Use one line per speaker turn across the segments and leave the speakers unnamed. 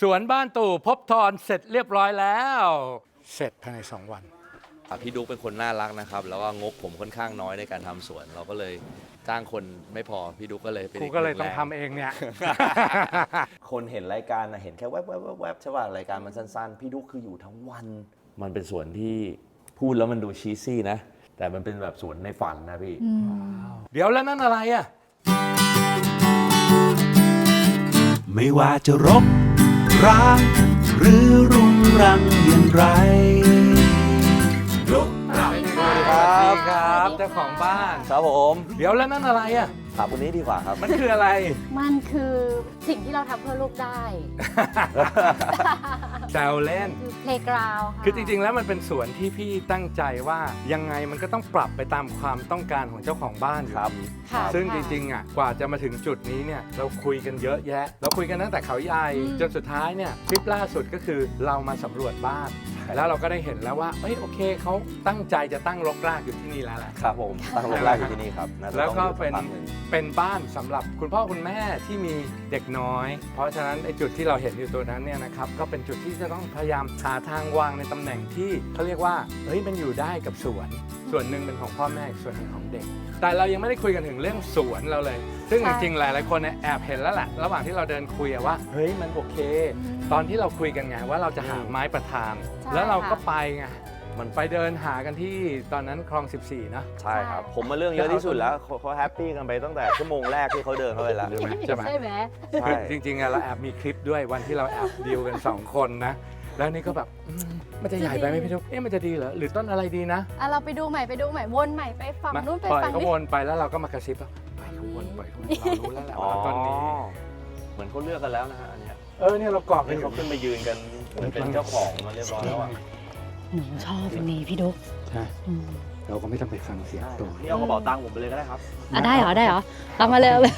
สวนบ้านตู่พบทอนเสร็จเรียบร้อยแล้ว เสร็จภายใน 2 วัน
อะพี่ดุ๊กเป็นคนน่ารักนะครับ แล้วก็งบผมค่อนข้างน้อยในการทำสวน เราก็เลยจ้างคนไม่พอพี่ดุ๊กก็เลยเป็น
กู
ก
ก็เลย
หนึ่
ต้อง
แร
ทำเองเนี่ย
คนเห็นรายการนะเห็นแค่แวบแวบแวบแวบใช่ป่ะรายการมันสั้นๆ พี่ดุ๊กคืออยู่ทั้งวัน มันเป็นสวนที่พูดแล้วมันดูชีซี่นะ แต่มันเป็นแบบสวนในฝันนะพี่
เดี๋ยวแล้วนั่นอะไรอะ
ไม่ว่าจะรบ ร้างหรือรุงรังอย่างไร
สวัสดีครับเจ้าของบ้าน
ครับผม
เดี๋ยวแล้วนั่นอะไรอะ
ถามคนนี้ดีกว่าครับ
มันคืออะไร
มันคือสิ่งที่เราทำเพื่อลูกได้
แซวเล่น
คือ playground ะ
คือจริงๆ แล้วมันเป็นสวนที่พี่ตั้งใจว่ายังไงมันก็ต้องปรับไปตามความต้องการของเจ้าของบ้านอยู่
ครับ
ดี
ค่ะ
ซึ่งจ
ค่ะ
ริงๆอะกว่าจะมาถึงจุดนี้เนี่ยเราคุยกันเยอะแยะ เราคุยกันตั้งแต่เขาใหญ่
อืม
จนสุดท้ายเนี่ยคลิปล่าสุดก็คือเรามาสำรวจบ้าน แล้วเราก็ได้เห็นแล้วว่าเอ้ยโอเคเขาตั้งใจจะตั้งรกรากอยู่ที่นี่แล้วแหละ
ครับผมตั้งโรงแรกอยู่ที่นี่ครับน่าจะ
แล้วก็
ต้องอยู่
เป็น
สัพัหง
เป็นบ้านสำหรับคุณพ่อคุณแม่ที่มีเด็กน้อย เพราะฉะนั้นไอ้จุดที่เราเห็นอยู่ตัวนั้นเนี่ยนะครับก็เป็นจุดที่จะต้องพยายามหาทางวางในตำแหน่งที่เขาเรียกว่าเฮ้ยมันอยู่ได้กับสวน ส่วนหนึ่งเป็นของพ่อแม่อีกส่วนหนึ่งของเด็ก แต่เรายังไม่ได้คุยกันถึงเรื่องสวนเราเลย ซึ่งจริงๆหลายๆคนเนี่ยแอบเห็นแล้วแหละระหว่างที่เราเดินคุยอะว่าเฮ้ยมันโอเค ตอนที่เราคุยกันไงว่าเราจะหาไม้ประทาน
ใช่
แล้วเราก็
ค่ะ
ไปไง มันไปเดินหากันที่ตอนนั้นคลอง 14 นะ
ใช่ครับ ผมมาเรื่องเยอะที่สุดแล้วเขาเขาแฮปปี้กันไปตั้งแต่ชั่วโมงแรกที่เขาเดินเข้าไปแล้ว
ใช่ไหมใช่ไหม
ใช่ไหม
ใช่
คือจริงๆอะเราแอบมีคลิปด้วยวันที่เราแอบดีลกัน 2 คนนะ แล้วนี่ก็แบบอืมมันจะใหญ่ไปไหมพี่ทุกเอ๊ะมันจะดีเหรอ หรือต้นอะไรดีนะ
อะเราไปดูใหม่ไปดูใหม่วนใหม่ไปฝั่ง
มา
นู้นไป
ปล่อย
ฝั่ง
เขา
นี้
วนไปแล้วเราก็มากระซิบว่าปล่อยเขาวนปล่อยเขาวนเรารู้แล้วแหละ
อ๋อ
ว่าต้นนี้
เหมือนเขาเลือกกันแล้วนะฮะอันเนี้ย
เออเนี่ยเรากรอบกัน
นี่
อ
เขา
ยู่
ขึ้นไปยืนกันเหมือนเป็นเจ้าของมาเรียบร้อยแล้วอะ
หนูชอบอันนี้พี่ดุ๊ก
ใช่
อืม
เราก็ไม่ต้องไปฟังเสียงตัว
นี่เอากระเป๋าตังค์ผมไปเลยก็ได้ครับ
อะได้เหรอได้เหรอเอามาเลยเอาเลย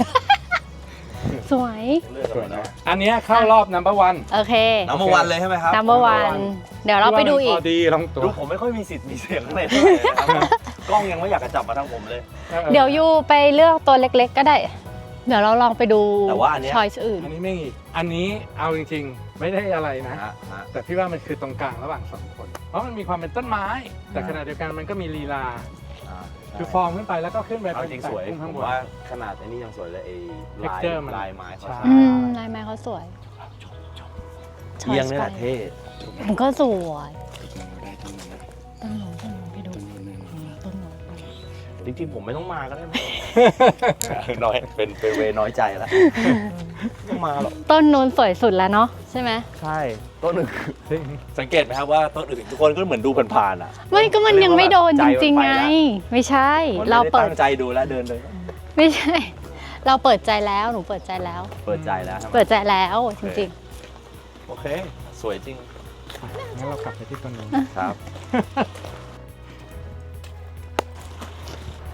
สวย
เลือกกันหมดแล้ว
อันเนี้ยเข้ารอบ number one
โอเค
น้ำมาวันเลยใช่ไหมครับ
number one เดี๋ยวเราไปดูอีก
พอดีลองตัว
ดูผมไม่ค่อยมีสิทธิ์มีเสียงเลยเท่าไหร่นะครับ กล้องยังไม่อยากจะจับมาทางผมเลย
ออ
เดี๋ยวยูไปเลือกตัวเล็กๆก็ได้ เดี๋ยวเราลองไปดู
แต่ว่าอันเนี้ย
ช้อยส์อื่น
อันนี้ไม่มีอันนี้เอาจริงๆ ไม่ได้อะไรนะ
ฮะฮะ
แต่พี่ว่ามันคือตรงกลางระหว่างสองคน เพราะมันมีความเป็นต้นไม้ แต่ขณะเดียวกันมันก็มีลีลา
อ่า
คือฟอร์มขึ้นไปแล้วก็ขึ้นไป
เอาจริงสวย
เป็น
ผ
ข้าง
ม
บน
ว่าขนาดไอ้นี่ยังสวยเลยไอ้ลาย
Texture มัน
ลายไม้เขา
ใช่
ใช่
อืมลายไม้เขาสวย
เอียงนี่แหละเท่
มันก็สวย
จริงๆ ผมไม่ต้องมาก็ได้มั้งน้อยเป็นเป็นเวน้อยใจแล้วไม่ต้องมาหรอก
ต้นนู้นสวยสุดแล้วเนาะใช่ไหม
ใช่ต้นอื่น
จริง
สังเกตไหมครับว่าต้นอื่นทุกคนก็เหมือนดูผ่านๆอะ
ไม่ก็มันยังไม่โดน
ใจ
จ
มัน
ริง
ไป
ๆไง
แล้ว
ไม่ใช่
คน
เรา
ไม่ได้
เปิด
ตั้งใจดูแล้วเดินเลย
ไม่ใช่ เราเปิดใจแล้วหนูเปิดใจแล้ว
เปิดใจแล้วใช่ไหม
เปิดใจแล้วจริง
โอเค สวยจริง
งั้นเรากลับไปที่ต้นนู้น
ครับ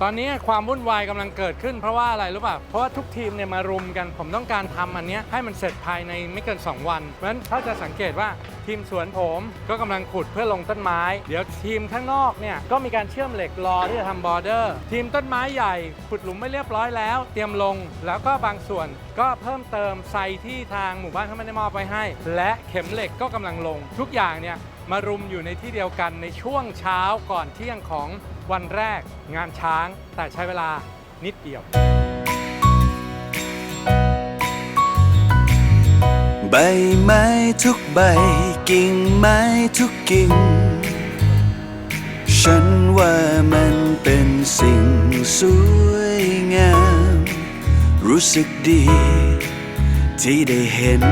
ตอนนี้ความวุ่นวายกำลังเกิดขึ้นเพราะว่าอะไรรู้ป่ะ เพราะว่าทุกทีมเนี่ยมารุมกัน ผมต้องการทำอันนี้ให้มันเสร็จภายในไม่เกิน 2 วัน เพราะฉะนั้นถ้าจะสังเกตว่าทีมสวนผมก็กำลังขุดเพื่อลงต้นไม้ เดี๋ยวทีมข้างนอกเนี่ยก็มีการเชื่อมเหล็กรอที่จะทำบอร์เดอร์ ทีมต้นไม้ใหญ่ขุดหลุมไม่เรียบร้อยแล้ว เตรียมลงแล้วก็บางส่วนก็เพิ่มเติมไซที่ทางหมู่บ้านเขาไม่ได้มอบไปให้ และเข็มเหล็กก็กำลังลง ทุกอย่างเนี่ยมารุมอยู่ในที่เดียวกันในช่วงเช้าก่อนเที่ยงของ วันแรกงานช้าง แต่ใช้เวลานิดเดียว
ใบไม้ทุกใบ กิ่งไม้ทุกกิ่ง ฉันว่ามันเป็นสิ่งสวยงาม รู้สึกดีที่ได้เห็น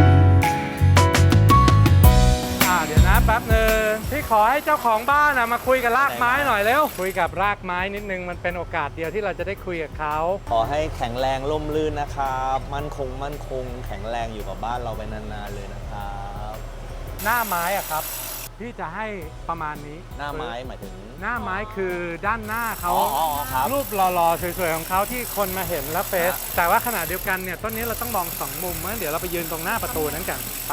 แป๊บหนึ่งพี่ขอให้เจ้าของบ้านนะมาคุยกับรากไม้หน่อยเร็วคุยกับรากไม้นิดนึงมันเป็นโอกาสเดียวที่เราจะได้คุยกับเขา
ขอให้แข็งแรงล่มลื่นนะครับมั่นคงมั่นคง แข็งแรงอยู่กับบ้านเราไปนานๆเลยนะครับ
หน้าไม้อะครับ พี่จะให้ประมาณนี้
หน้าไม้หมายถึง
หน้าไม้คือด้านหน้าเขา
อ๋ออ๋อครับ
รูปหล่อๆสวยๆของเขาที่คนมาเห็นแล้วเฟซ
ครับ
แต่ว่าขณะเดียวกันเนี่ยต้นนี้เราต้องมองสองมุมงั้นเดี๋ยวเราไปยืนตรงหน้าประตูนั้นกันไป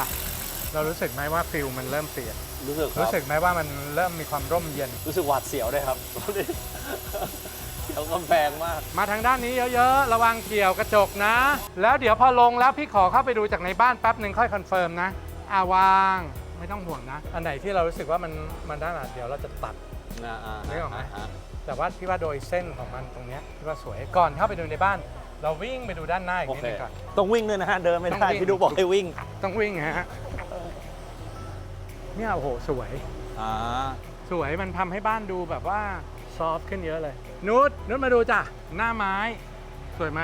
เรารู้สึกไหมว่าฟิลมันเริ่มเปลี่ยน
รู้สึกค
รู้
รับ
สึกไหมว่ามันเริ่มมีความร่มเย็น
รู้สึกหวาดเสียวด้วยครับเสียวกำแพงมาก
มาทางด้านนี้เยอะๆ ระวังเกี่ยวกระจกนะ แล้วเดี๋ยวพอลงแล้วพี่ขอเข้าไปดูจากในบ้านแป๊บหนึ่งค่อยคอนเฟิร์มนะอาวางไม่ต้องห่วงนะ อันไหนที่เรารู้สึกว่ามันมันด้านอะเดี๋ยวเราจะตัดนึกออกไหมแต่ว่าพี่ว่าโดยเส้นของมันตรงเนี้ยพี่ว่าสวยก่อนเข้าไปดูในบ้าน เราวิ่งไปดูด้านหน้าอีก
โอ
นิด
เค
นึงก่อน
ต้องวิ่งด้วยนะฮะ เดินไม่
ต้อง
ได้
วิ่ง
พี่ดูบอกให้วิ่ง
ต้องวิ่งฮะ เนี่ยโอ้โหสวย
อ่า
สวยมันทำให้บ้านดูแบบว่าซอฟต์ขึ้นเยอะเลย นุชนุชมาดูจ้ะ หน้าไม้ สวยไหม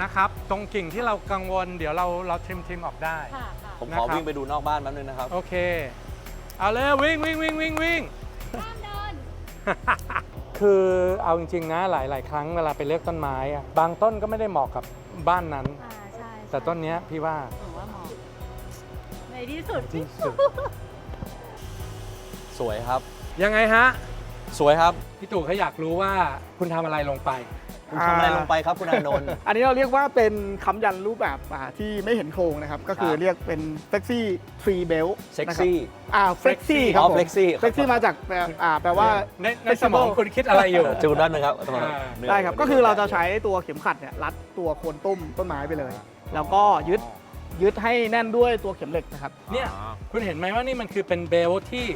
นะครับ ตรงกิ่งที่เรากังวล เดี๋ยวเราเราทริมทริมออกได้
ค่ะค่ะ
ผม
นะ
ขอ
ครับ
วิ่งไปดูนอกบ้านแป๊บนึงนะครับ
โอเค เอาเลยวิ่งวิ่งวิ่งวิ่งวิ่ง
ห้ามเดิน
คือเอาจริงๆนะหลาย ๆ ครั้งเวลาไปเลือกต้นไม้อะบางต้นก็ไม่ได้เหมาะกับบ้านนั้น
อ่าใช่
แต่ต้นเนี้ยพี่ว่า
ที่สุด
ที่สุด
สวยครับ
ยังไงฮะ
สวยครับ
พี่ตู่เขาอยากรู้ว่าคุณทำอะไรลงไป
คุณทำอะไรลงไปครับคุณอานนท์
อันนี้เราเรียกว่าเป็นคำยันรูปแบบอ่าที่ไม่เห็นโครงนะครับ ก็คือ
ครับ
เรียกเป็นเซ็กซี่ฟรีเบล
เซ็กซี่
อ่าเฟล็กซี่ครับ
อ๋อ
ผม
flexi
เฟล็กซี่มาจากแปลอ่าแปลว่า
ในในสมองคุณคิดอะไรอยู่
จูนด้านหนึงครับ
อ่า
ได้ครับ ก็คือเราจะใช้ตัวเข็มขัดเนี่ยรัดตัวโคนต้มต้นไม้ไปเลย แล้วก็ยึด ยึดให้แน่นด้วยตัวเข็มเหล็กนะครับ
เนี่ยคุณเห็นไหมว่านี่มันคือเป็นเบลที่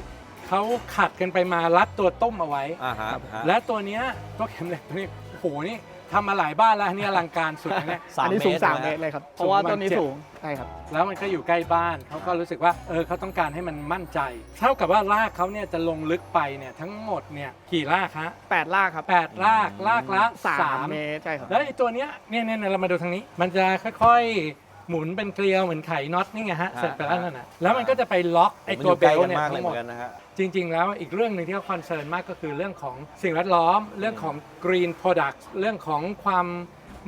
เขาขัดกันไปมารัดตัวต้มเอาไว้
อ่าฮะฮะ
และตัวเนี้ยตัวเข็มเหล็กตัวนี้โอ้โหนี่ทำมาหลายบ้านแล้วอันนี่อลังการสุดนะเนี่ย
สาม
อันนี้สูง
เมตร
สาม
นะฮะ
เมตรเลยครับ เพราะว่า
สูงประมาณ
ต้นนี้
เจ็ด
สูงใช่ครับ
แล้วมันก็อยู่ใกล้บ้านเขาก็รู้สึกว่าเออเขาต้องการให้มันมั่นใจ เท่ากับว่ารากเขาเนี่ยจะลงลึกไปเนี่ยทั้งหมดเนี่ยกี่รากฮะ
8ลากครับ
แปดรากรากละ
สา
สามม
เมตรใช่ครับ
แล้วไอ้ตัวเนี้ยเนี่ยเนี่ยเรามาดูทางนี้ มันจะค่อยๆ หมุนเป็นเกลียวเหมือนไขน็อตนี่ไงฮะ
ฮะ
เสร็จไปแล้วนั่นน่ะแล้วมันก็จะไปล็อกไอ้ตัวเบลเนี่ย
มันอ
ทั้
ยู่
ง
ใก
หม
ล้
ด
กันมากเลยเหมือนกันนะฮะ
จริง ๆ แล้วอีกเรื่องหนึ่งที่เขาคอนเซิร์นมากก็คือเรื่องของสิ่งแวดล้อม เรื่องของ green product เรื่องของความ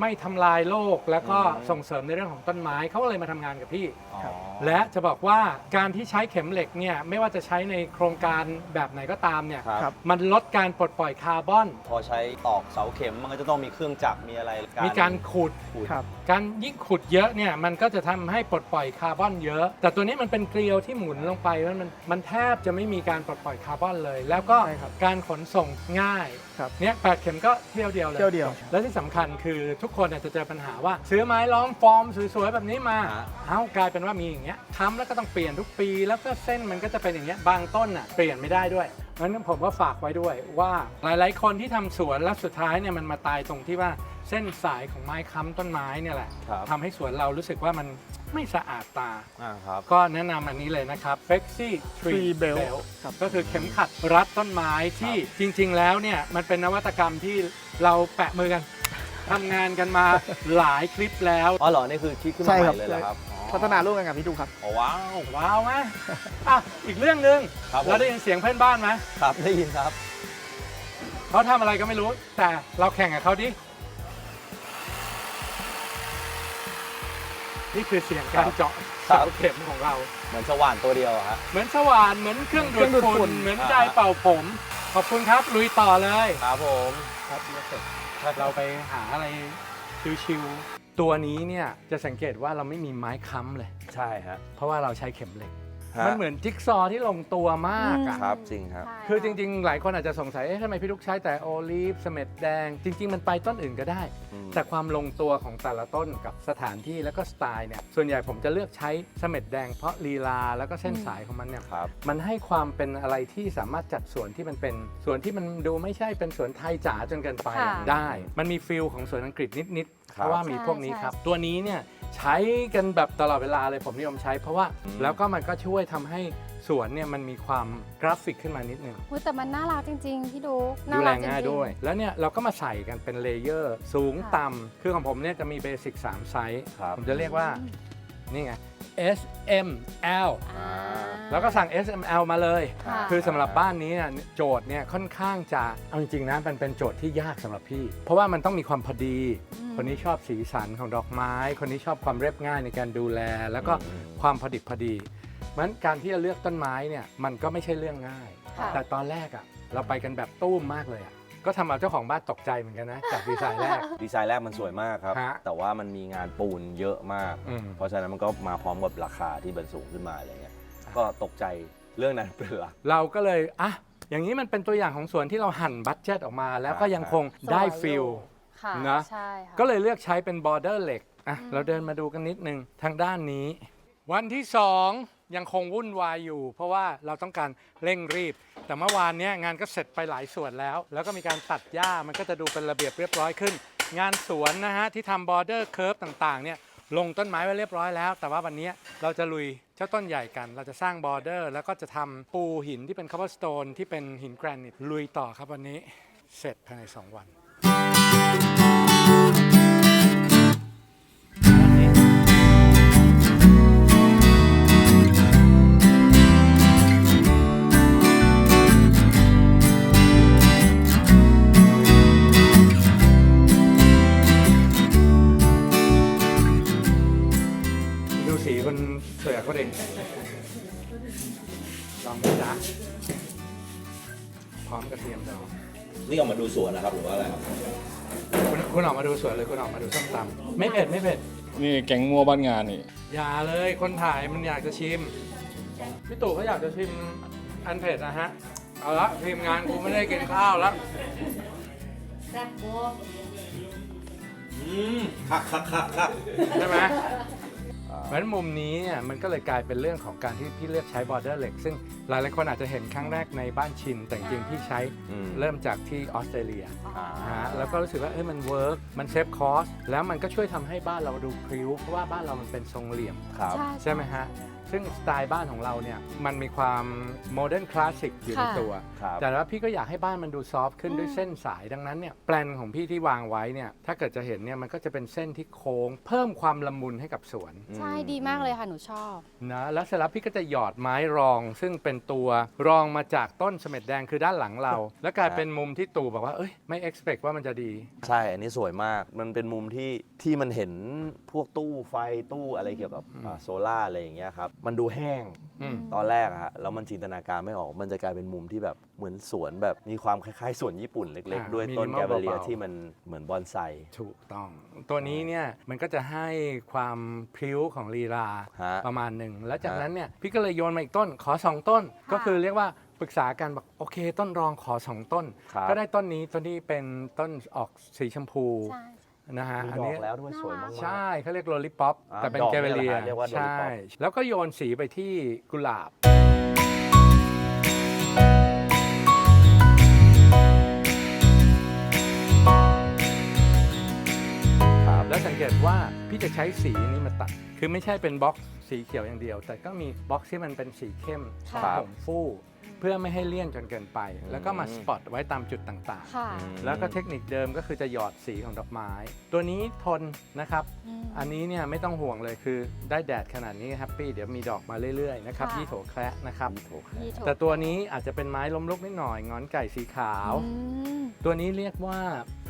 ไม่ทำลายโลก แล้วก็
อืม
ส่งเสริมในเรื่องของต้นไม้เขาก็เลยมาทำงานกับพี่
อ๋อ
และจะบอกว่าการที่ใช้เข็มเหล็กเนี่ยไม่ว่าจะใช้ในโครงการแบบไหนก็ตามเนี่ย
ครับ
มันลดการปลดปล่อยคาร์บอน
พอใช้ตอกเสาเข็มมันก็จะต้องมีเครื่องจักรมีอะไร
มีการขุด
ขุด
ครับ
การยิ่งขุดเยอะเนี่ยมันก็จะทำให้ปลดปล่อยคาร์บอนเยอะ แต่ตัวนี้มันเป็นเกลียวที่หมุนลงไปแล้วมันมันแทบจะไม่มีการปลดปล่อยคาร์บอนเลย แล้วก็
ใช่ครับ
การขนส่งง่าย
ครับ
เนี่ยแปดเข็มก็เที่ยวเดียวเลย
เที่ยวเดียว
และที่สำคัญคือทุกคนอาจจะเจอปัญหาว่าซื้อไม้ล้อมฟอร์มสวยๆแบบนี้มา
ฮะ
เอ้ากลายเป็นว่ามีอย่างเงี้ยค้ำแล้วก็ต้องเปลี่ยนทุกปี แล้วก็เส้นมันก็จะเป็นอย่างเงี้ยบางต้นอะเปลี่ยนไม่ได้ด้วยงั้นผมก็ฝากไว้ด้วยว่าหลายๆ คนที่ทำสวนแล้วสุดท้ายเนี่ยมันมาตายตรงที่ว่า เส้นสายของไม้ค้ำต้นไม้เนี่ยแหละ
ครับ
ทำให้สวนเรารู้สึกว่ามันไม่สะอาดตา
อ่าครับ
ก็แนะนำอันนี้เลยนะครับ f e x i Tree
Tree Belt
Belt
ครับ
ก็คือเข็มขัดรัดต้นไม้ที่จริง ๆ แล้วเนี่ยมันเป็นนวัตกรรมที่เราแปะมือกันทำงานกันมา หลายคลิปแล้ว
อ๋อเหรอ นี่คือคิดขึ้นมา
ใช่
ให
ครับ
ม่เลยเหรอครับอ๋อ
พัฒนาร่วมกันกับพี่ดูครับ
อ๋อว้าว
ว้าวไหมอะอีกเรื่องหนึ่ง
ครับผม
เราได้ยินเสียงเพื่อนบ้านไหม
ครับได้ยินครับ
เขาทำอะไรก็ไม่รู้ แต่เราแข่งกับเขาดิ นี่คือเสียงการเจาะ
ครับ
เสาเข็มของเรา
เหมือนสว่านตัวเดียวอะฮะ
เหมือนสว่านเหมือนเครื่องดู
เครื่
ด
องดูดฝุ่
ฝุ่น
น
เหมือน
อ่า
ไดร์เป่าผม ขอบคุณครับลุยต่อเลย
ครับผม
ครับเสร็จเราไปหาอะไรชิวๆตัวนี้เนี่ยจะสังเกตว่าเราไม่มีไม้ค้ำเลย
ใช่ฮะ
เพราะว่าเราใช้เข็มเหล็ก
ฮะ
มันเหมือนจิ๊กซอว์ที่ลงตัวมากอะ
ครับจริงครับ
ใช่
คือจริง ๆ หลายคนอาจจะสงสัย เอ๊ะทำไมพี่ลูกใช้แต่โอลีฟเสม็ดแดง จริง ๆ มันไปต้นอื่นก็ได้
อืม
แต่ความลงตัวของแต่ละต้นกับสถานที่แล้วก็สไตล์เนี่ย ส่วนใหญ่ผมจะเลือกใช้เสม็ดแดงเพราะลีลาแล้วก็เส้นสายของมันเนี่ย
ครับ
มันให้ความเป็นอะไรที่สามารถจัดสวนที่มันเป็นสวนที่มันดูไม่ใช่เป็นสวนไทยจ๋าจนเกินไป
ค่ะ
ได้ มันมีฟิลของสวนอังกฤษนิดๆ
ครับ
เพราะว่ามีพวกนี้ครับ ตัวนี้เนี่ย ใช้กันแบบตลอดเวลาเลยผมนิยมใช้ เพราะว่า
อืม
แล้วก็มันก็ช่วยทำให้สวนเนี่ยมันมีความกราฟิกขึ้นมานิดนึง
อุ๊ยแต่มันน่ารักจริง ๆ พี่ดูน่
ดูแล
รักจริ
ง่าย
ๆ
ด้วย แล้วเนี่ยเราก็มาใส่กันเป็นเลเยอร์ สูง
ค่ะ
ต่ำคือของผมเนี่ยจะมีเบสิก3ไซส์
ครับ
ผมจะเรียกว่า นี่ไง S M L
อ่า
แล้วก็สั่ง S M L มาเลย
ค่ะ
คือสำหรับบ้านนี้เนี่ยโจทย์เนี่ยค่อนข้างจะเอาจริงๆนะมันเป็นโจทย์ที่ยากสำหรับพี่ เพราะว่ามันต้องมีความพอดี
อืม
คนนี้ชอบสีสันของดอกไม้ คนนี้ชอบความเรียบง่ายในการดูแล แล้วก็
อืม
ความพอดิบพอดีมันการที่จะเลือกต้นไม้เนี่ยมันก็ไม่ใช่เรื่องง่าย
ค่ะ
แต่ตอนแรกอะ่ะเราไปกันแบบตุ้มมากเลยอะ่ะ ก็ทำเอาเจ้าของบ้านตกใจเหมือนกันนะจากดีไซน์แรก
ดีไซน์แรกมันสวยมากครับ
ฮะ
แต่ว่ามันมีงานปูนเยอะมาก
อืม
เพราะฉะนั้นมันก็มาพร้อมกับราคาที่มันสูงขึ้นมาอะไรเงี้ย ก็ตกใจเรื่องนั้นเป็นหลัก
เราก็เลยอะอย่างนี้มันเป็นตัวอย่างของสวนที่เราหั่นบัตเจ็ตออกมา แล้วก็ยังคงได้ฟิล
ค่ะ
นะ
ใช่ค่ะ
ก็เลยเลือกใช้เป็นบอร์เดอร์เหล็กอะ
อืม
เราเดินมาดูกันนิดนึงทางด้านนี้ วันที่2 ยังคงวุ่นวายอยู่ เพราะว่าเราต้องการเร่งรีบ แต่เมื่อวานเนี้ยงานก็เสร็จไปหลายส่วนแล้ว แล้วก็มีการตัดหญ้ามันก็จะดูเป็นระเบียบเรียบร้อยขึ้น งานสวนนะฮะที่ทำบอร์เดอร์เคิร์ฟต่างๆเนี่ยลงต้นไม้ไว้เรียบร้อยแล้ว แต่ว่าวันนี้เราจะลุยเจ้าต้นใหญ่กัน เราจะสร้างบอร์เดอร์ แล้วก็จะทำปูหินที่เป็นค o บ b สโตนที่เป็นหินแกรนิตลุยต่อครับวันนี้เสร็จภายใน 2 วัน สวนเลยคุณออกมาดูส้มตำไม่เผ็ดไม่เผ็ด
นี่แก๊งงัวบ้านงานนี่
อย่าเลยคนถ่ายมันอยากจะชิมพี่ตู่เขาอยากจะชิมอันเผ็ดนะฮะเอาละทีมงานกูไม่ได้กินข้าวแล้ว
อืมคักคักคักคัก
ใช่ไหม เพราะฉะนั้นมุมนี้เนี่ยมันก็เลยกลายเป็นเรื่องของการที่พี่เลือกใช้บอร์เดอร์เหล็กซึ่งหลายหลายๆคนอาจจะเห็นครั้งแรกในบ้านชินแต่จริงๆพี่ใช้เริ่มจากที่ออสเตรเลียนะฮะแล้วก็รู้สึกว่าเอ้ยมันเวิร์กมันเซฟคอสแล้วมันก็ช่วยทำให้บ้านเราดูพริ้วเพราะว่าบ้านเรามันเป็นทรงเหลี่ยม
ครับ
ใช่ไหมฮะ ซึ่งสไตล์บ้านของเราเนี่ยมันมีความโมเดิร์นคลาสสิกอยู่ใน
ค่ะ
ตัว
ครับ
แต่ว่าพี่ก็อยากให้บ้านมันดูซอฟต์ขึ้นด้วยเส้นสายดังนั้นเนี่ยแปลนของพี่ที่วางไว้เนี่ยถ้าเกิดจะเห็นเนี่ยมันก็จะเป็นเส้นที่โค้ง เพิ่มความละมุนให้กับสวน
ใช่ดีมากเลยค่ะหนูชอบ
นะแล้วเสร็จแล้วพี่ก็จะหยอดไม้รอง ซึ่งเป็นตัวรองมาจากต้นเสม็ดแดงคือด้านหลังเรา แล้วกลายเป็นมุมที่ตู่บอกว่าเอ้ยไม่ expect ว่ามันจะดี
ใช่ อันนี้สวยมาก มันเป็นมุมที่ที่มันเห็นพวกตู้ไฟตู้อะไรเกี่ยวกับอ่าโซล่าอะไรอย่างเงี้ยครับมันดูแห้ง
อืม
ตอนแรกอะฮะแล้วมันจินตนาการไม่ออก มันจะกลายเป็นมุมที่แบบเหมือนสวนแบบมีความคล้ายๆสวนญี่ปุ่นเล็ก
อ่า
ๆด้วยต้น
minimal
แกเบเลีย
เบาๆ
ที่มันเหมือนบอนไซ
ถูกต้อง ตัวนี้เนี่ยมันก็จะให้ความพริ้วของลีลา
ฮะ
ประมาณหนึ่ง แล้วจาก
ฮะ
นั้นเนี่ยพี่ก็เลยโยนมาอีกต้นขอ 2 ต้น ก็คือเรียกว่าปรึกษากันบอกโอเค ต้นรองขอ 2 ต้น
ครับ
ก็ได้ต้นนี้ต้นนี้เป็นต้นออกสีชมพู
ใช่
นะฮะ
มี
อัน
ดอ
นี้
กแล้วด้วยสวยมากๆ
ใช่เขาเรียกโรลลิป o อป
อ่า
แต่เป็น
ดอก
แกเบ
เนี่ย
เลีย
เหรอฮะเรียกว่า
ใช่
lollipop
แล้วก็โยนสีไปที่กุหลาบ
ครับ
แล้วสังเกตว่าพี่จะใช้สีนี้มาตัด คือไม่ใช่เป็นบล็อกสีเขียวอย่างเดียว แต่ก็มีบล็อกที่มันเป็นสีเข้ม
ค่ะ
ผงฟู่ เพื่อไม่ให้เลี่ยนจนเกินไป แล้วก็มาสปอตไว้ตามจุดต่าง
ค่ะ
ๆ แล้วก็เทคนิคเดิมก็คือจะหยอดสีของดอกไม้ ตัวนี้ทนนะครับ
อืม
อันนี้เนี่ยไม่ต้องห่วงเลยคือได้แดดขนาดนี้แฮปปี้เดี๋ยวมีดอกมาเรื่อยๆนะครับ
ค่ะ
ยี่โถแคระนะครับ
มีโถ
นี่ถูก
แต่ตัวนี้อาจจะเป็นไม้ล้มลุกนิดหน่อยงอนไก่สีขาว
อืม
ตัวนี้เรียกว่า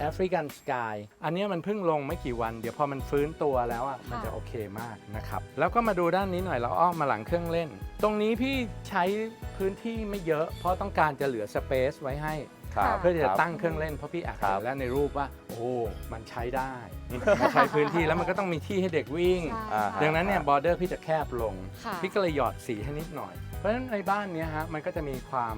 แอฟริกันสกายอันเนี้ยมันเพิ่งลงไม่กี่วัน เดี๋ยวพอมันฟื้นตัวแล้วอะมันจะโอเคมากนะครับ แล้วก็มาดูด้านนี้หน่อยเราอ้อมมาหลังเครื่องเล่น ตรงนี้พี่ใช้พื้นที่ไม่เยอะ เพราะต้องการจะเหลือสเปซไว้ให้
ครับ
เพื่อที่จะ
ครับ
ตั้งเครื่องเล่นเพราะพี่แอบ
ครั
เห็
บ
นแล้วในรูปว่า โอ้มันใช้ได้มันใช้พื้นที่แล้วมันก็ต้องมีที่ให้เด็กวิ่ง
ใช่
อ่า
ค่ะ
ดังนั้นเนี่ยบอร์เดอร์พี่จะแคบลง
ค่ะ
พี่ก็เลยหยอดสีให้นิดหน่อย เพราะฉะนั้นในบ้านเนี้ยฮะมันก็จะมีความ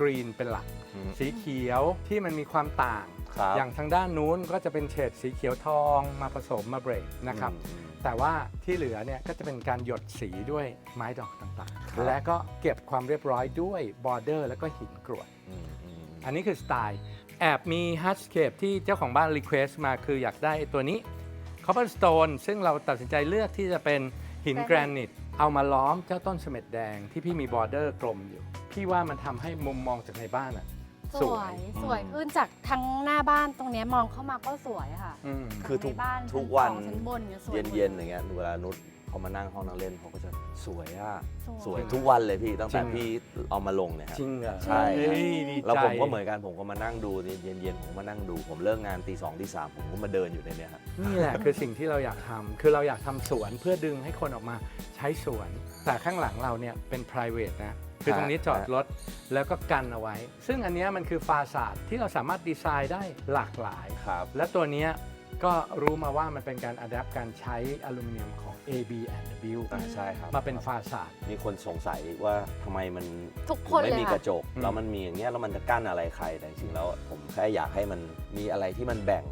กรีนเป็นหลัก
อืม
สีเขียวที่มันมีความต่าง
ครับ
อย่างทางด้านนู้นก็จะเป็นเฉดสีเขียวทองมาผสมมาเบรกนะครับ
อืม
แต่ว่าที่เหลือเนี่ยก็จะเป็นการหยดสีด้วยไม้ดอกต่าง
ครับ
ๆและก็เก็บความเรียบร้อยด้วยบอร์เดอร์ แล้วก็หินกรวด
อืมอืม
อันนี้คือสไตล์ แอบมีฮัตสเคปที่เจ้าของบ้านรีเควสต์มาคืออยากได้ตัวนี้ Copperstone ซึ่งเราตัดสินใจเลือกที่จะเป็นหินแกรนิตเอามาล้อมเจ้าต้นเสม็ดแดงที่พี่มีบอร์เดอร์กลมอยู่ พี่ว่ามันทำให้มุมมองจากในบ้านอะ ส
ส
ว
วยยสวยขึ้นจากทั้งหน้าบ้านตรงเนี้ยมองเข้ามาก็สวยค่ะ
อืม
คือทุก
ในบ้าน
ทุก
ชั้
วัน
สองชั้นบนเนี่ยสวย
เย็นๆอย่างเงี้ยเวลานุชเขามานั่งห้องนั่งเล่นเขาก็จะสวยอะ
ส
ส
ว
วยยทุกวันเลยพี่ตั้งแต่
จริงเหรอ
พี่เอามาลงเนี่ยครับ
จริงเหรอ
ใช่
เฮ้ยดีใจ
แล้วผมก็เหมือนกันผมก็มานั่งดูนี่เย็นๆผมมานั่งดู ผมเลิกงานตีสองตีสามผมก็มาเดินอยู่ในเนี้ยครับ
นี่แหละคือสิ่งที่เราอยากทำคือเราอยากทำสวนเพื่อดึงให้คนออกมาใช้สวน แต่ข้างหลังเราเนี่ยเป็น private นะ คือตรงนี้จอดรถแล้วก็กันเอาไว้ ซึ่งอันเนี้ยมันคือฟาสาดที่เราสามารถดีไซน์ได้หลากหลาย
ครับ
และตัวเนี้ยก็รู้มาว่ามันเป็นการอัดแอปการใช้อลูมิเนียมของ AB and W
อ่าใช่ครับ
มาเป็นฟาสาด
มีคนสงสัยว่าทำไมมัน
ทุกคน
ไม่
เลย
มี
ค่ะ
กระจก
อืม
แล้วมันมีอย่างเงี้ยแล้วมันจะกั้นอะไรใครแต่จริงๆแล้วผมแค่อยากให้มันมีอะไรที่มันแบ่ง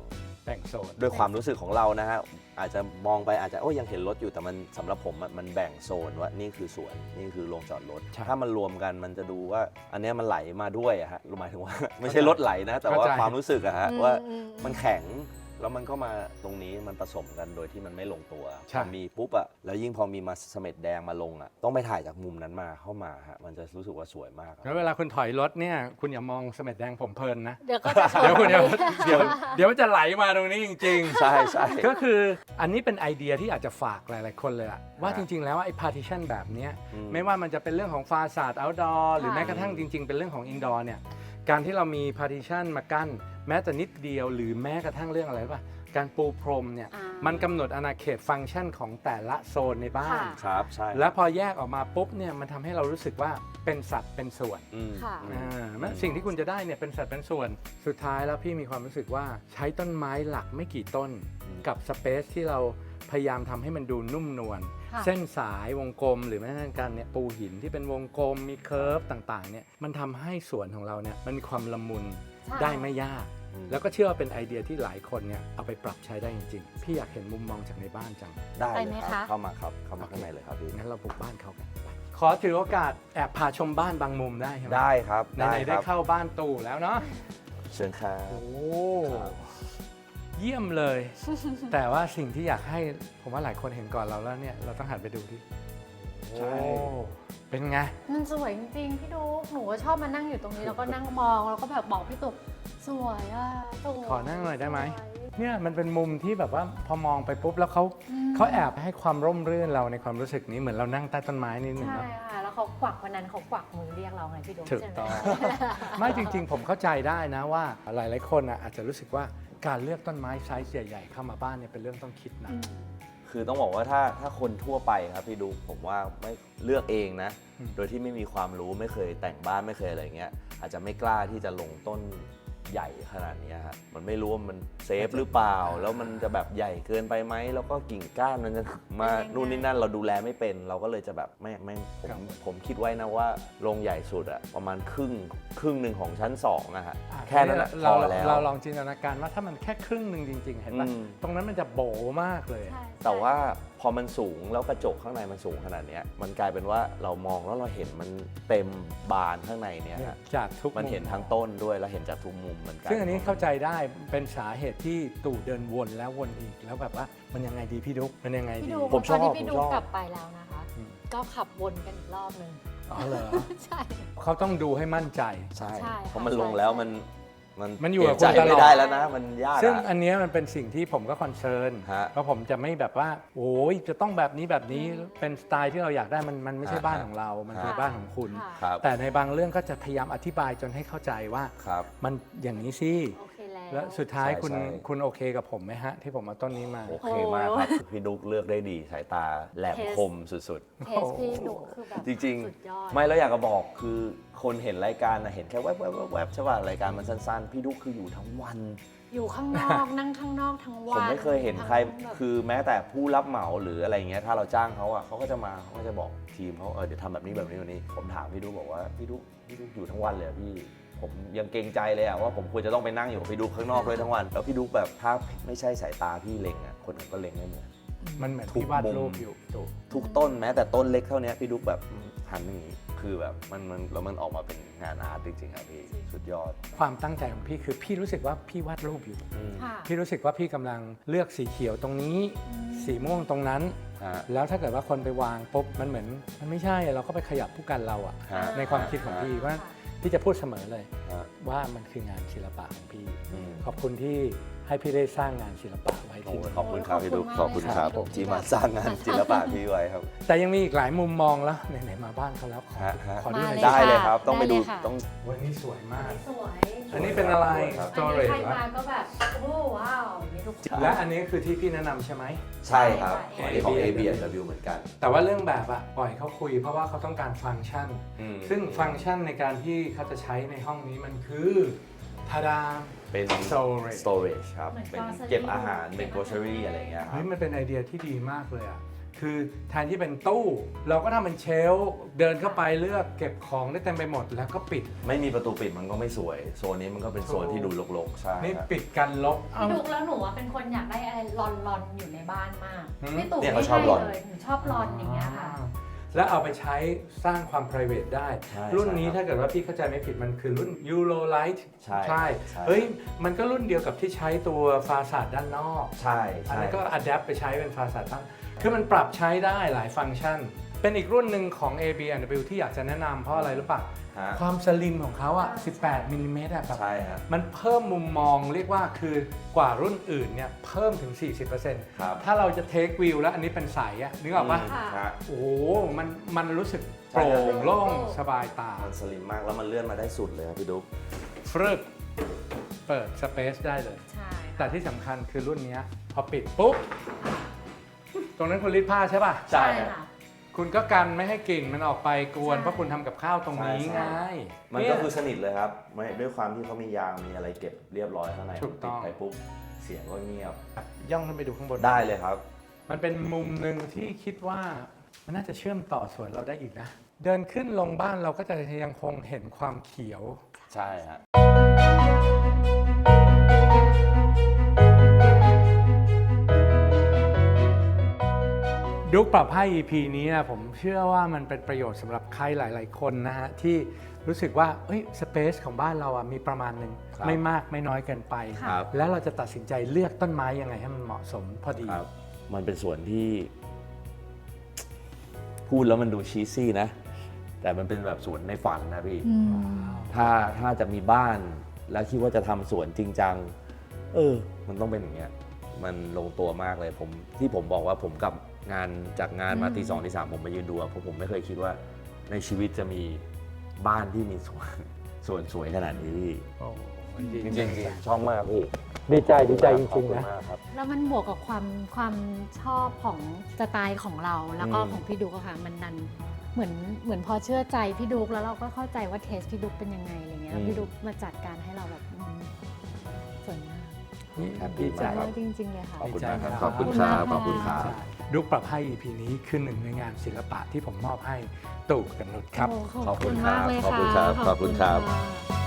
แบ่งโซน
ด้วยความรู้สึกของเรานะฮะ อาจจะมองไปอาจจะโอ้ยยังเห็นรถอยู่แต่มันสำหรับผมอะมันแบ่งโซนว่านี่คือสวนนี่คือโรงจอดรถ
ใช่
ถ้ามันรวมกันมันจะดูว่าอันเนี้ยมันไหลมาด้วยอะฮะหมายถึงว่า ไม่ใช่รถไหลนะ แต่ว่า
เข้าใจ
ความรู้สึกอะฮะ
อืม
ว่า
อืม
มันแข็ง แล้วมันก็มาตรงนี้มันผสมกันโดยที่มันไม่ลงตัว
ใช่
พอมีปุ๊บอะแล้วยิ่งพอมีมาเสม็ดแดงมาลงอะต้องไปถ่ายจากมุมนั้นมาเข้ามาฮะมันจะรู้สึกว่าสวยมากอะ
แล้วเวลาคุณถอยรถเนี่ย คุณอย่ามองเสม็ดแดงผมเพลินนะ
เดี๋ยวก็จะชน
เดี๋ยวคุณเดี๋ยวเดี๋ยวเดี๋ยวมันจะไหลมาตรงนี้จริงๆ
ใช่ใช่
ก็คืออันนี้เป็นไอเดียที่อาจจะฝากหลาย ๆ คนเลยอะว่า
ฮะ
จริง ๆ แล้วไอ้ partition แบบเนี้ย
อืม
ไม่ว่ามันจะเป็นเรื่องของฟาสาด outdoor หรือ
ค่ะ
แม้กระทั่งจริง ๆ เป็นเรื่องของ indoor เนี่ย การที่เรามี partition มากั้นแม้แต่นิดเดียว หรือแม้กระทั่งเรื่องอะไรป่ะการปูพรมเนี่ย
อ่า
มันกำหนดอาณาเขตฟังก์ชันของแต่ละโซนในบ้าน
ค่ะ
ครับใช่
แล้วพอแยกออกมาปุ๊บเนี่ยมันทำให้เรารู้สึกว่าเป็นสัตว์เป็นส่วน
อืม
ค่ะ
อ่ามันสิ่งที่คุณจะได้เนี่ยเป็นสัดเป็นส่วน สุดท้ายแล้วพี่มีความรู้สึกว่าใช้ต้นไม้หลักไม่กี่ต้น
อืม
กับสเปซที่เราพยายามทำให้มันดูนุ่มนวล
ค่ะ
เส้นสายวงกลม หรือแม้กระทั่งการเนี่ยปูหินที่เป็นวงกลมมีเคิร์ฟต่างๆเนี่ยมันทำให้สวนของเราเนี่ยมันมีความละมุน
ใช่
ได้ไม่ยาก
อืม
แล้วก็เชื่อว่าเป็นไอเดียที่หลายคนเนี่ยเอาไปปรับใช้ได้จริงๆ พี่อยากเห็นมุมมองจากในบ้านจัง
ได้
ไป
เล
ไหม
ยครับ
คะ
เข้ามาครับ เข้ามาข้างในเลยครับพี่
งั้นเราบุกบ้านเขากันไปขอถือโอกาสแอบพาชมบ้านบางมุมได้ใช่ไหม
ได้ครับ
ไห
ได้
นๆ
ค
ได้
รับ
เข้าบ้านตู่แล้วเนาะ
เชิญครับ
โอ้ เยี่ยมเลย แต่ว่าสิ่งที่อยากให้ผมว่าหลายคนเห็นก่อนเราแล้วเนี่ยเราต้องหันไปดูที่
ใช่
โอ้เป็นไง
มันสวยจริงๆ พี่ดูหนูก็ชอบมานั่งอยู่ตรงนี้แล้วก็นั่งมองแล้วก็แบบบอกพี่ตุกสวยอะสวย
ขอนั่งหน่อยได้ไหม
สวย
เนี่ยมันเป็นมุมที่แบบว่าพอมองไปปุ๊บแล้วเขา
อืม
เขาแอบให้ความร่มรื่นเราในความรู้สึกนี้เหมือนเรานั่งใต้ต้นไม้นิดนึง
ใช่
เนาะ
ค่ะแล้วเขากวักวันนั้นเขากวักมือเรียกเราไงพี่ดู
ถูก
ใช่ไหม
ต้องไม่จริง ๆ ผมเข้าใจได้นะว่าหลาย ๆ คนอะอาจจะรู้สึกว่า การเลือกต้นไม้ไซส์ใหญ่ๆเข้ามาบ้านเนี่ยเป็นเรื่องต้องคิดนะ
อืม
คือต้องบอกว่าถ้าถ้าคนทั่วไปครับพี่ดูผมว่าไม่เลือกเองนะ
อืม
โดยที่ไม่มีความรู้ไม่เคยแต่งบ้านไม่เคยอะไรเงี้ยอาจจะไม่กล้าที่จะลงต้น ใหญ่ขนาดเนี้ยฮะมันไม่รู้ว่ามันเซฟหรือเปล่า แล้วมันจะแบบใหญ่เกินไปไหม แล้วก็กิ่งก้านมันจะมา
เป็นยังไง
นู่นนี่นั่นเราดูแลไม่เป็น เราก็เลยจะแบบไม่ไม่ผมผมคิดไว้นะว่าโรงใหญ่สุดอะประมาณครึ่งครึ่งหนึ่งของชั้นสองอะฮะ
อะ
แค่นั้นอะพ
เรา
อแล้ว
เราลองจินตนาการว่าถ้ามันแค่ครึ่งหนึ่งจริง ๆ เห็นปะ
อืม
ตรงนั้นมันจะโบมากเลย
ใช่
แต่ว่า พอมันสูงแล้วกระจกข้างในมันสูงขนาดเนี้ยมันกลายเป็นว่าเรามองแล้วเราเห็นมันเต็มบานข้างในเนี้ยฮะ
จากทุก
มันเห็นทั้งต้นด้วยแล้วเห็นจากทุกมุมเหมือนกัน
ซึ่งอันนี้เข้าใจได้เป็นสาเหตุที่ตู่เดินวนแล้ววนอีกแล้วแบบว่ามันยังไงดีพี่ดุ๊กมันยังไง
พี่
ดี
ดู
ผมชอบ
ตอนที่พี่
ผม
ดู
ชอบ
กลับไปแล้วนะคะ
อืม
ก็ขับวนกันอีกรอบหนึ่ง
อ๋อเหรอ
ใช่
เขาต้องดูให้มั่นใจ
ใช่
ใช่ค่ะ
เพราะมัน
ใช่
ลงแล้ว
ใช่
มัน มัน
มันอยู่กับ
เปลี่
คุณ
ใจ
ตลอด
ไม่ได้แล้วนะ มันยาก
ซึ่ง
อะ
อันเนี้ยมันเป็นสิ่งที่ผมก็คอนเซิร์น
ฮะ
เพราะผมจะไม่แบบว่า โอ้ยจะต้องแบบนี้แบบนี้เป็นสไตล์ที่เราอยากได้มันมันไม่ใช่
ฮะ
บ้านของเรา มันคือ
ฮะ
บ้านของคุณ
ค่ะ
ครับ
แต่ในบางเรื่องก็จะพยายามอธิบายจนให้เข้าใจว่า
ครับ
มันอย่างนี้สิ
โอเค แล้ว
แล้วสุดท้าย
ใช่
คุณ
ใช่
คุณโอเคกับผมไหมฮะ ที่ผมเอาต้นนี้มา
โอเคมากครับพี่ดุ๊กเลือกได้ดีสายตาแหลม
เทส
คมสุด
เทสพี่ดูคือแบบ
ๆ จริง
สุดยอด
ๆ ไม่แล้วอยากจะบอกคือคนเห็นรายการนะเห็นแค่แวบแวบแวบแวบใช่ป่ะรายการมันสั้น ๆ พี่ดุ๊กคืออยู่ทั้งวัน
อยู่ข้างนอก นั่งข้างนอกทั้ง
ผ
วัน
มไม่เคยเห็นใคร
ทั้งแบบ
คือแม้แต่ผู้รับเหมาหรืออะไรเงี้ยถ้าเราจ้างเขาอะเขาก็จะมาเขาก็จะบอกทีมเขาเออเดี๋ยวทำแบบนี้แบบนี้แบบนี้ ผมถามพี่ดุ๊กบอกว่าพี่ดุ๊กพี่ดุ๊กอยู่ทั้งวันเลยเหรอพี่ ผมยังเกรงใจเลยอะว่าผมควรจะต้องไปนั่งอยู่กับพี่ดุ๊กข้างนอกเลยทั้งวัน แล้วพี่ดุ๊กแบบถ้าไม่ใช่สายตาพี่เล็งอะคนอื่นก็เล็งไม่เหมือน
มันเหมือน
ทุก
ที่วาด
มุม
รูปอยู่ตู่
ทุกต้นแม้แต่ต้นเล็กเท่านี้พี่ดุ๊กแบบอืมหันอย่างนี้คือแบบมันมันแล้วมันออกมาเป็นงานอาร์ตจริงๆครับพี่สุดยอด
ความตั้งใจของพี่คือพี่รู้สึกว่าพี่วาดรูปอยู่
อืม
ค่ะ
พี่รู้สึกว่าพี่กำลังเลือกสีเขียวตรงนี้สีม่วงตรงนั้น
ฮะ
แล้วถ้าเกิดว่าคนไปวางปุ๊บมันเหมือน มันไม่ใช่เราก็ไปขยับผู้กันเราอะ
ฮะ
ในความคิดของพี่ว่า พี่จะพูดเสมอเลย
ฮะ
ว่ามันคืองานศิลปะของพี่
อืม
ขอบคุณที่ ให้พี่ได้สร้างงานศิลปะไว้
โอ้
ที่
ย
นี่
ขอบคุณครับพี่ดุ๊กข
ข
อ
อ
บบ
คุ
คุณ
ณ
ค
มาก
รับ
เลยค่ะ
ที่มาสร้างงานศิลปะพี่ไว้ครับ
แต่ยังมีอีกหลายมุมมองแล้วไหนๆมาบ้านเขาแล้วขอ
ฮะฮะ
ขอดูหน่อย
มา
ได้เลย
ค่ะ
ครับต้องไปดู
ได้เลยค่ะ
ต้อง
วันนี้สวยมาก
สวย
อันนี้เป็นอะไร
ครับ
สตอ
อัน
เร
นี้
จ
ใครมาก็แบบ โอ้ว้าวนี่ทุกคน
และอันนี้คือที่พี่แนะนำใช่ไหม
ใช่ครับ
ใช่
อันนี้ของ a b w เหมือนกัน
แต่ว่าเรื่องแบบอะปล่อยเขาคุยเพราะว่าเขาต้องการฟังก์ชัน
อืม
ซึ่งฟังก์ชันในการที่เขาจะใช้ในห้องนี้มันคือ ทาดา
เป็น
Storage
storage ครับ
เหมือน
เป็น
grocery
เก็บอาหาร เป็น grocery อะไรอย่างเงี้ยครั
เฮ้
บ
ยมันเป็นไอเดียที่ดีมากเลยอะคือแทนที่เป็นตู้ เราก็ทำเป็นเชลฟ์เดินเข้าไปเลือกเก็บของได้เต็มไปหมดแล้วก็ปิด
ไม่มีประตูปิดมันก็ไม่สวย โซนนี้มันก็เป็นโซนที่ดูรกๆ ใช่
นี่
ครับ
ปิดกันลบเอา
พี่ดุกแล้วหนูอะเป็นคนอยากได้อะไรรอนรอนๆอยู่ในบ้านมาก
หืม
พี่ตู่
เนี่ย
ไม่
เขาชอบ
ให้
รอน
เลยหนูชอบรอนอย่างเงี้ยค่ะ
แล้วเอาไปใช้สร้างความ p r i v a t ได้
ใช่
รุ่นนี้
ใช่ครับ
ถ้าเกิดว่าพี่เข้าใจไม่ผิดมันคือรุ่น Euro Light
ใช่
ใช่
ใช่
เฮ้ย มันก็รุ่นเดียวกับที่ใช้ตัวฟาสาดด้านนอก
ใช่
อัน
ใช่
นี้นก็ adapt ไปใช้เป็นฟาสาดด้านคือมันปรับใช้ได้หลายฟังก์ชัน เป็นอีกรุ่นหนึ่งของ AB w ที่อยากจะแนะนำเพราะอะไรรู้ป่ะ
ฮะ
ความสลิมของเขาอะ18มิลลิเมตรอะแบบ
ใช่ฮะ
มันเพิ่มมุมมองเรียกว่าคือกว่ารุ่นอื่นเนี่ยเพิ่มถึง40%
ครับ
ถ้าเราจะเทควิวแล้วอันนี้เป็นใสอะนึกออกปะ
ม
ค่ะ
ฮะ
โอ้โหมัน มันรู้สึกโปร่งโล่งสบายตา
มันสลิมมากแล้วมันเลื่อนมาได้สุดเลยครับพี่ดุ๊ก
ฟรึบเปิดสเปซได้เลย
ใช่
แต่ที่สำคัญคือรุ่นเนี้ยพอปิดปุ๊บ ตรงนั้นคุณรีดผ้าใช่ป่ะ
ใช่
ใช่ค่ะ
คุณก็กันไม่ให้กลิ่นมันออกไปกวน
ใช่
เพราะคุณทำกับข้าวตรงนี้
ใช่
ไง
ใช่มันก็คือสนิทเลยครับไม่ด้วยความที่เขามียางมีอะไรเก็บเรียบร้อยข้างใน
ถูกต้อง
ปิดไปปุ๊บเสียงก็เงียบ
ย่องขึ้นไปดูข้างบน
ได้เลยครับ
มันเป็นมุมหนึ่งที่คิดว่ามันน่าจะเชื่อมต่อสวนเราได้อีกนะ เดินขึ้นลงบ้านเราก็จะยังคงเห็นความเขียว
ใช่ฮะ
ดุกปรับให้ EP นี้นะผมเชื่อว่ามันเป็นประโยชน์สำหรับใครหลาย ๆ คนนะฮะที่รู้สึกว่าเอ้ยสเปซของบ้านเราอะมีประมาณหนึ่ง
ครับ
ไม่มากไม่น้อยเกินไป
ครับ
แล้วเราจะตัดสินใจเลือกต้นไม้ยังไงให้มันเหมาะสมพอดี
ครับ มันเป็นส่วนที่ พูดแล้วมันดูชีซี่นะ แต่มันเป็นแบบสวนในฝันนะพี่ถ้าถ้าจะมีบ้านแล้วคิดว่าจะทำสวนจริงจัง เออ มันต้องเป็นอย่างเงี้ย มันลงตัวมากเลยผมที่ผมบอกว่าผมกลับ งานจากงานมา
อืม
ตีสองตีสามผมมายืนดูอะเพราะผมไม่เคยคิดว่าในชีวิตจะมีบ้านที่มีสวนสวนสวยขนาดนี้พี่
โอ้โหดี
จริงๆชอบมากพี่
ดีใจดีใจจ
ขอบ
ริง
คุ
ๆ
ณ
นะ
มากครับ
แล้วมันบวกกับความความชอบของสไตล์ของเราแล้วก็
อืม
ของพี่ดุกอะค่ะมันดันเหมือนเหมือนพอเชื่อใจพี่ดุกแล้วเราก็เข้าใจว่าเทสพี่ดุกเป็นยังไงอะไรเงี้ยแล้วพี่ดุกมาจัดการให้เราแบบอืมสวยมาก
นี่
แฮปปี้
ดีใจ
มาก
มากจริงๆเลยค่ะ
ขอบคุณมากครับ
ดีใจ
ขอบคุณครับขอบคุณครับ
ดุกปรับให้ EP นี้คือหนึ่งในงานศิลปะที่ผมมอบให้ตู่กับนุชครับ
โอ้
ขอบคุณ
มากเลย
ขอบ
ค่ะ
คุณครับขอบคุณครับะ